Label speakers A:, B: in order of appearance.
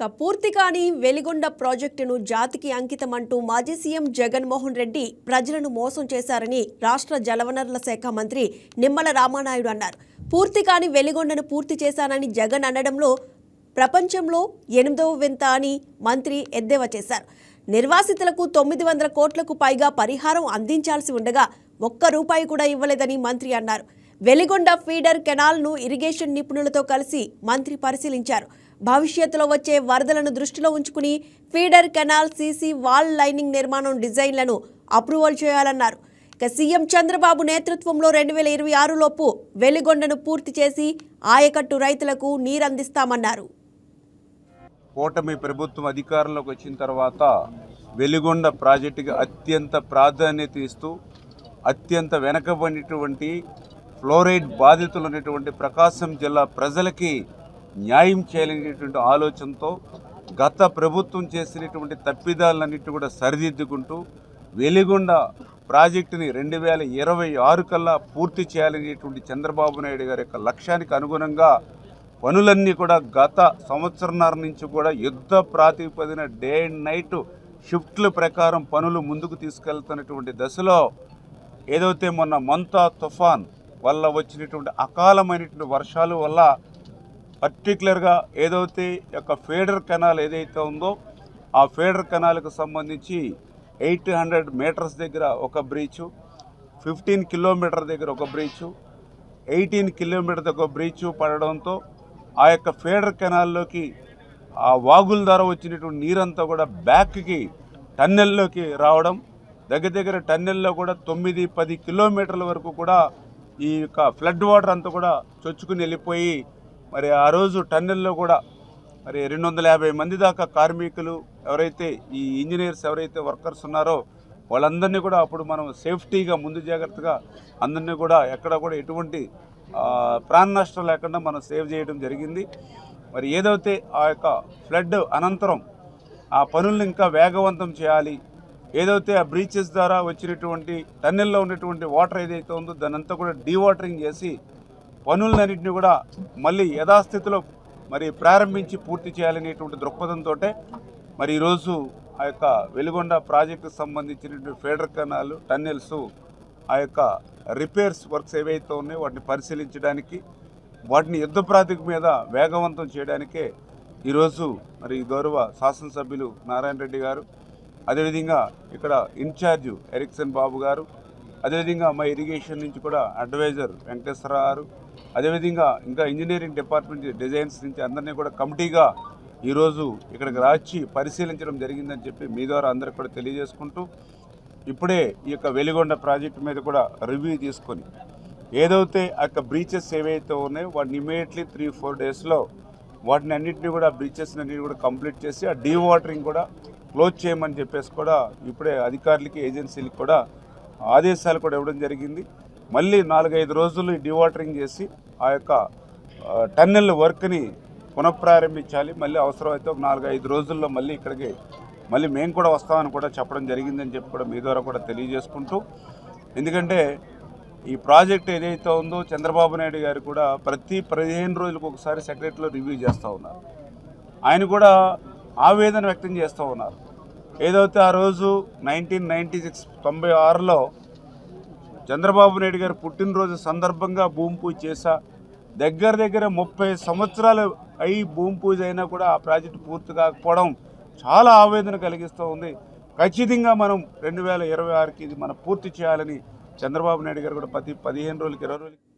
A: ఇక పూర్తి కాని వెలిగొండ ప్రాజెక్టును జాతికి అంకితమంటూ మాజీ సీఎం జగన్మోహన్ రెడ్డి ప్రజలను మోసం చేశారని రాష్ట్ర జలవనరుల శాఖ మంత్రి నిమ్మల రామానాయుడు అన్నారు. పూర్తి కాని వెలిగొండను పూర్తి చేశానని జగన్ అనడంలో ప్రపంచంలో ఎనిమిదవ వింత అని మంత్రి ఎద్దేవా చేశారు. నిర్వాసితులకు తొమ్మిది వందల కోట్లకు పైగా పరిహారం అందించాల్సి ఉండగా ఒక్క రూపాయి కూడా ఇవ్వలేదని మంత్రి అన్నారు. వెలిగొండ ఫీడర్ కెనాల్ను ఇరిగేషన్ నిపుణులతో కలిసి మంత్రి పరిశీలించారు. భవిష్యత్తులో వచ్చే వరదలను దృష్టిలో ఉంచుకుని feeder canal C C wall lining నిర్మాణం డిజైన్లను అప్రూవల్ చేయాలన్నారు. ఇక సీఎం చంద్రబాబు నేతృత్వంలో రెండు వేల ఇరవై ఆరులోపు వెలిగొండను పూర్తి చేసి ఆయకట్టు రైతులకు నీరందిస్తామన్నారు
B: కూటమి ప్రభుత్వం అధికారంలోకి వచ్చిన తర్వాత వెలిగొండ ప్రాజెక్టుకి అత్యంత ప్రాధాన్యత ఇస్తూ అత్యంత వెనకబడినటువంటి ఫ్లోరైడ్ బాధితులు ఉన్నటువంటి ప్రకాశం జిల్లా ప్రజలకి న్యాయం చేయాలనేటువంటి ఆలోచనతో గత ప్రభుత్వం చేసినటువంటి తప్పిదాలన్నిటి కూడా సరిదిద్దుకుంటూ వెలిగొండ ప్రాజెక్టుని రెండు వేల ఇరవై ఆరు కల్లా పూర్తి చేయాలనేటువంటి చంద్రబాబు నాయుడు గారి యొక్క లక్ష్యానికి అనుగుణంగా పనులన్నీ కూడా గత సంవత్సరంన్నర నుంచి కూడా యుద్ధ ప్రాతిపదిన డే అండ్ నైట్ షిఫ్ట్ల ప్రకారం పనులు ముందుకు తీసుకెళ్తున్నటువంటి దశలో ఏదైతే మొన్న మంతా తుఫాన్ వల్ల వచ్చినటువంటి అకాలమైనటువంటి వర్షాలు వల్ల పర్టికులర్గా ఏదైతే యొక్క ఫేడర్ కెనాల్ ఏదైతే ఉందో ఆ ఫేడర్ కెనాల్కి సంబంధించి ఎయిట్ హండ్రెడ్ మీటర్స్ దగ్గర ఒక బ్రీచు ఫిఫ్టీన్ కిలోమీటర్ దగ్గర ఒక బ్రీచు ఎయిటీన్ కిలోమీటర్ దగ్గర ఒక బ్రీచు పడడంతో ఆ యొక్క ఫేడర్ కెనాల్లోకి ఆ వాగుల ద్వారా వచ్చినటువంటి నీరంతా కూడా బ్యాక్కి టన్నెల్లోకి రావడం దగ్గర దగ్గర టన్నెల్లో కూడా తొమ్మిది పది కిలోమీటర్ల వరకు కూడా ఈ యొక్క ఫ్లడ్ వాటర్ అంతా కూడా చొచ్చుకుని వెళ్ళిపోయి మరి ఆ రోజు టన్నెల్లో కూడా మరి రెండు వందల యాభై మంది దాకా కార్మికులు ఎవరైతే ఈ ఇంజనీర్స్ ఎవరైతే వర్కర్స్ ఉన్నారో వాళ్ళందరినీ కూడా అప్పుడు మనం సేఫ్టీగా ముందు జాగ్రత్తగా అందరినీ కూడా ఎక్కడ కూడా ఎటువంటి ప్రాణ నష్టం లేకుండా మనం సేవ్ చేయడం జరిగింది. మరి ఏదైతే ఆ యొక్క ఫ్లడ్ అనంతరం ఆ పనులను ఇంకా వేగవంతం చేయాలి ఏదైతే ఆ బ్రీచెస్ ద్వారా వచ్చినటువంటి టన్నెల్లో ఉన్నటువంటి వాటర్ ఏదైతే ఉందో దానంతా కూడా డీవాటరింగ్ చేసి పనులన్నింటినీ కూడా మళ్ళీ యథాస్థితిలో మరి ప్రారంభించి పూర్తి చేయాలనేటువంటి దృక్పథంతో మరి ఈరోజు ఆ యొక్క వెలుగొండ ప్రాజెక్టుకు సంబంధించినటువంటి ఫేడర్ కెనాల్ టన్నెల్స్ ఆ యొక్క రిపేర్స్ వర్క్స్ ఏవైతే ఉన్నాయో వాటిని పరిశీలించడానికి వాటిని యుద్ధ ప్రాతిక మీద వేగవంతం చేయడానికే ఈరోజు మరి గౌరవ శాసనసభ్యులు నారాయణ రెడ్డి గారు అదేవిధంగా ఇక్కడ ఇన్ఛార్జ్ ఎరిక్సన్ బాబు గారు అదేవిధంగా మా ఇరిగేషన్ నుంచి కూడా అడ్వైజర్ వెంకటేశ్వర గారు అదేవిధంగా ఇంకా ఇంజనీరింగ్ డిపార్ట్మెంట్ డిజైన్స్ నుంచి అందరినీ కూడా కమిటీగా ఈరోజు ఇక్కడికి రాచి పరిశీలించడం జరిగిందని చెప్పి మీ ద్వారా అందరికి కూడా తెలియజేసుకుంటూ ఇప్పుడే ఈ యొక్క వెలిగొండ ప్రాజెక్టు మీద కూడా రివ్యూ తీసుకొని ఏదైతే ఆ యొక్క బ్రీచెస్ ఏవైతే ఉన్నాయో వాటిని ఇమీడియట్లీ త్రీ ఫోర్ డేస్లో వాటిని అన్నింటినీ కూడా బ్రీచెస్ అన్నింటినీ కూడా కంప్లీట్ చేసి ఆ డీ వాటరింగ్ కూడా క్లోజ్ చేయమని చెప్పేసి కూడా ఇప్పుడే అధికారులకి ఏజెన్సీలకు కూడా ఆదేశాలు కూడా ఇవ్వడం జరిగింది. మళ్ళీ నాలుగైదు రోజులు డివాటరింగ్ చేసి ఆ యొక్క టన్నెల్ వర్క్ని పునఃప్రారంభించాలి. మళ్ళీ అవసరమైతే ఒక నాలుగైదు రోజుల్లో మళ్ళీ ఇక్కడికి మళ్ళీ మేము కూడా వస్తామని కూడా చెప్పడం జరిగిందని చెప్పి కూడా మీ ద్వారా కూడా తెలియజేసుకుంటూ ఎందుకంటే ఈ ప్రాజెక్ట్ ఏదైతే ఉందో చంద్రబాబు నాయుడు గారు కూడా ప్రతి పదిహేను రోజులకు ఒకసారి సెక్రటరీలో రివ్యూ చేస్తూ ఉన్నారు. ఆయన కూడా ఆవేదన వ్యక్తం చేస్తూ ఉన్నారు. ఏదైతే ఆ రోజు నైన్టీన్ నైంటీ సిక్స్ తొంభై ఆరులో చంద్రబాబు నాయుడు గారు పుట్టినరోజు సందర్భంగా భూమి పూజ చేశా దగ్గర దగ్గర ముప్పై సంవత్సరాలు అయి భూమి పూజ అయినా కూడా ఆ ప్రాజెక్టు పూర్తి కాకపోవడం చాలా ఆవేదన కలిగిస్తూ ఉంది. ఖచ్చితంగా మనం రెండు వేల ఇరవై ఆరుకి ఇది మనం పూర్తి చేయాలని చంద్రబాబు నాయుడు గారు కూడా ప్రతి పదిహేను రోజులకి ఇరవై రోజులకి